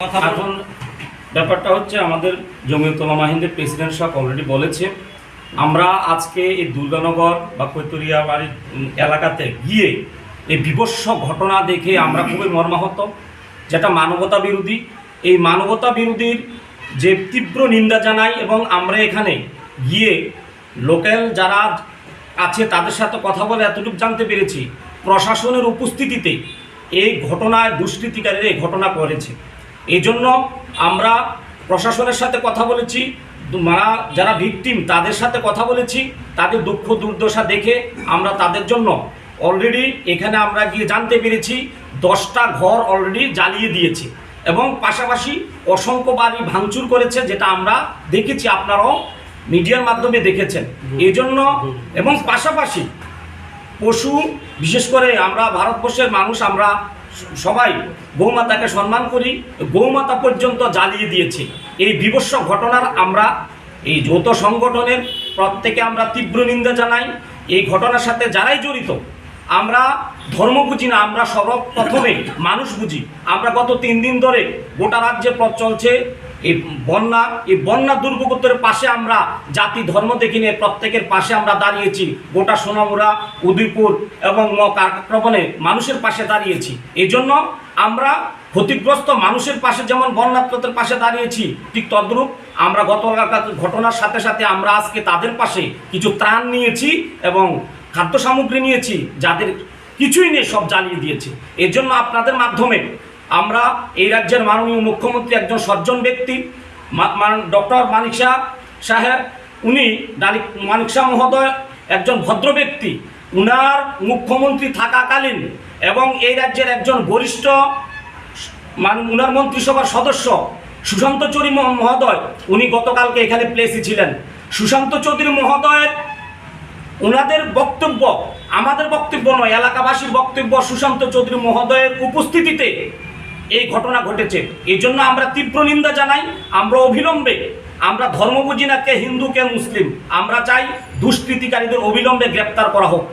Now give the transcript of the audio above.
এখন ব্যাপারটা হচ্ছে আমাদের জমিয়তুল্লাহ মাহিন্দের প্রেসিডেন্ট সাহেব অলরেডি বলেছে, আমরা আজকে এই দুর্গানগর বা কৈতরিয়া বাড়ির এলাকাতে গিয়ে এই বিভৎস ঘটনা দেখে আমরা খুবই মর্মাহত, যেটা মানবতা বিরোধী। এই মানবতা বিরোধীর যে তীব্র নিন্দা জানাই এবং আমরা এখানে গিয়ে লোকাল যারা আছে তাদের সাথে কথা বলে এতটুকু জানতে পেরেছি, প্রশাসনের উপস্থিতিতে এই ঘটনায় দুষ্কৃতিকারীরা এই ঘটনা করেছে। এই জন্য আমরা প্রশাসনের সাথে কথা বলেছি, মারা যারা ভিকটিম তাদের সাথে কথা বলেছি, তাদের দুঃখ দুর্দশা দেখে আমরা তাদের জন্য অলরেডি এখানে আমরা গিয়ে জানতে পেরেছি, দশটা ঘর অলরেডি জ্বালিয়ে দিয়েছে এবং পাশাপাশি অসংখ্য বাড়ি ভাঙচুর করেছে যেটা আমরা দেখেছি, আপনারাও মিডিয়ার মাধ্যমে দেখেছেন। এই জন্য এবং পাশাপাশি পশু, বিশেষ করে আমরা ভারতবর্ষের মানুষ, আমরা সবাই গৌমাতাকে সম্মান করি গৌমাতা পর্যন্ত জ্বালিয়ে দিয়েছে। এই বিভৎস ঘটনার আমরা, এই যৌথ সংগঠনের প্রত্যেকে আমরা তীব্র নিন্দা জানাই। এই ঘটনার সাথে যারাই জড়িত, আমরা ধর্ম বুঝি না, আমরা সর্বপ্রথমে মানুষ বুঝি। আমরা গত তিন দিন ধরে গোটা রাজ্যে পথ চলছে এই বন্যা এই বন্যা দুর্গতদের পাশে আমরা জাতি, ধর্ম দেখি নিয়ে প্রত্যেকের পাশে আমরা দাঁড়িয়েছি। গোটা সোনামুড়া, উদয়পুর এবং কাকরাবনে মানুষের পাশে দাঁড়িয়েছি। এই জন্য আমরা ক্ষতিগ্রস্ত মানুষের পাশে যেমন বন্যাত্মতের পাশে দাঁড়িয়েছি, ঠিক তদ্রূপ আমরা গতকাল ঘটনার সাথে সাথে আমরা আজকে তাদের পাশে কিছু ত্রাণ নিয়েছি এবং খাদ্য সামগ্রী নিয়েছি, যাদের কিছুই নেই, সব জ্বালিয়ে দিয়েছে। এর জন্য আপনাদের মাধ্যমে আমরা এই রাজ্যের মাননীয় মুখ্যমন্ত্রী একজন সজ্জন ব্যক্তি ডক্টর মানিক শাহ সাহেব। উনি ডালিক মানিক শাহ মহোদয় একজন ভদ্র ব্যক্তি। উনার মুখ্যমন্ত্রী থাকাকালীন এবং এই রাজ্যের একজন বরিষ্ঠ মান, উনার মন্ত্রিসভার সদস্য সুশান্ত চৌধুরী মহ- মহোদয়, উনি গতকালকে এখানে প্লেসে ছিলেন। সুশান্ত চৌধুরী মহোদয়ের ওনাদের বক্তব্য, আমাদের বক্তব্য নয়, এলাকাবাসীর বক্তব্য সুশান্ত চৌধুরী মহোদয়ের উপস্থিতিতে এই ঘটনা ঘটেছে। এই জন্য আমরা তীব্র নিন্দা জানাই, আমরা অবিলম্বে, আমরা ধর্ম বুঝি না কে হিন্দু কে মুসলিম, আমরা চাই দুষ্কৃতিকারীদের অবিলম্বে গ্রেপ্তার করা হোক।